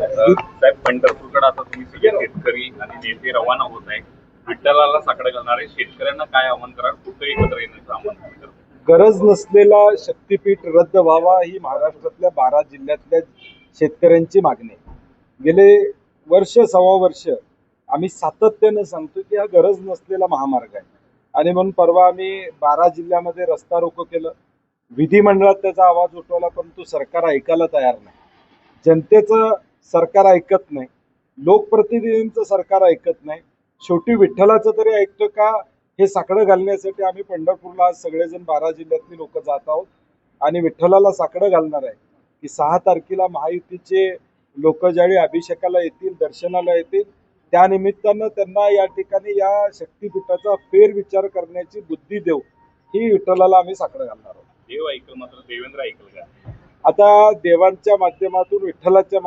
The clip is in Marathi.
साहेब पंढरपूरकडे आता तुम्ही सगळे शेतकरी आणि नेते रवाना होत आहे विठ्ठलाला साकडे घालणारे शेतकऱ्यांना काय आव्हान कराल? कुठं एकत्र येण्याचं आव्हान गरज नसलेला शक्तीपीठ रद्द व्हावा ही महाराष्ट्रातल्या बारा जिल्ह्यातल्या शेतकऱ्यांची मागणी गेले वर्ष सव्वा वर्ष आम्ही सातत्यानं सांगतो की हा गरज नसलेला महामार्ग आहे. आणि म्हणून परवा आम्ही बारा जिल्ह्यामध्ये रस्ता रोको केलं. विधिमंडळात त्याचा आवाज उठवला परंतु सरकार ऐकायला तयार नाही. जनतेचं सरकार ऐकत नाही. लोकप्रतिनिधींचं सरकार ऐकत नाही. शेवटी विठ्ठलाचं तरी ऐकतं का? हे साकडं घालण्यासाठी आम्ही पंढरपूरला आज सगळेजण बारा जिल्ह्यातली लोक जात आहोत. आणि विठ्ठलाला साकडं घालणार आहे की सहा तारखेला महायुतीचे लोक ज्यावेळी अभिषेकाला येतील दर्शनाला येतील त्या निमित्तानं त्यांना या ठिकाणी या शक्तीपीठाचा फेरविचार करण्याची बुद्धी देऊ ही विठ्ठलाला आम्ही साकडं घालणार आहोत. देव ऐकल मात्र देवेंद्र ऐकल का? आता देवांच्या माध्यमातून विठ्ठलाच्या